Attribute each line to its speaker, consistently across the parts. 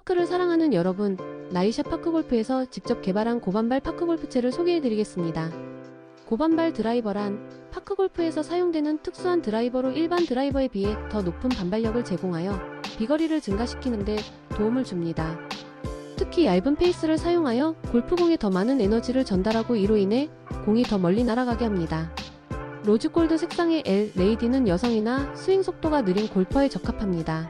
Speaker 1: 파크를 사랑하는 여러분, 나이샤 파크골프에서 직접 개발한 고반발 파크골프채를 소개해드리겠습니다. 고반발 드라이버란 파크골프에서 사용되는 특수한 드라이버로 일반 드라이버에 비해 더 높은 반발력을 제공하여 비거리를 증가시키는데 도움을 줍니다. 특히 얇은 페이스를 사용하여 골프공에 더 많은 에너지를 전달하고 이로 인해 공이 더 멀리 날아가게 합니다. 로즈골드 색상의 L 레이디는 여성이나 스윙 속도가 느린 골퍼에 적합합니다.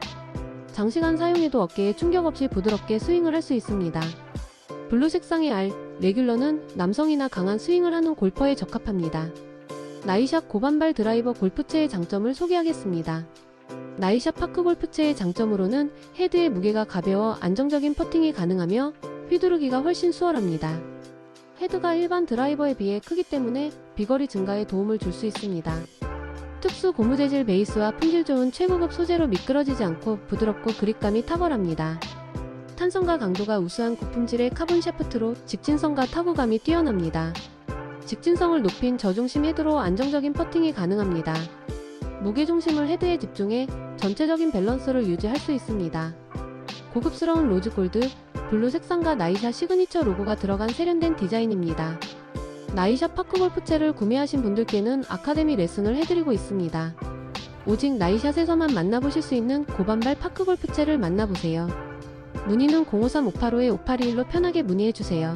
Speaker 1: 장시간 사용해도 어깨에 충격 없이 부드럽게 스윙을 할 수 있습니다. 블루 색상의 R 레귤러는 남성이나 강한 스윙을 하는 골퍼에 적합합니다. 나이샷 고반발 드라이버 골프채의 장점을 소개하겠습니다. 나이샷 파크 골프채의 장점으로는 헤드의 무게가 가벼워 안정적인 퍼팅이 가능하며 휘두르기가 훨씬 수월합니다. 헤드가 일반 드라이버에 비해 크기 때문에 비거리 증가에 도움을 줄 수 있습니다. 특수 고무 재질 베이스와 품질 좋은 최고급 소재로 미끄러지지 않고 부드럽고 그립감이 탁월합니다. 탄성과 강도가 우수한 고품질의 카본 샤프트로 직진성과 타구감이 뛰어납니다. 직진성을 높인 저중심 헤드로 안정적인 퍼팅이 가능합니다. 무게 중심을 헤드에 집중해 전체적인 밸런스를 유지할 수 있습니다. 고급스러운 로즈 골드, 블루 색상과 나이샤 시그니처 로고가 들어간 세련된 디자인입니다. 나이샤 파크골프채를 구매하신 분들께는 아카데미 레슨을 해드리고 있습니다. 오직 나이샷에서만 만나보실 수 있는 고반발 파크골프채를 만나보세요. 문의는 053-585-5821로 편하게 문의해주세요.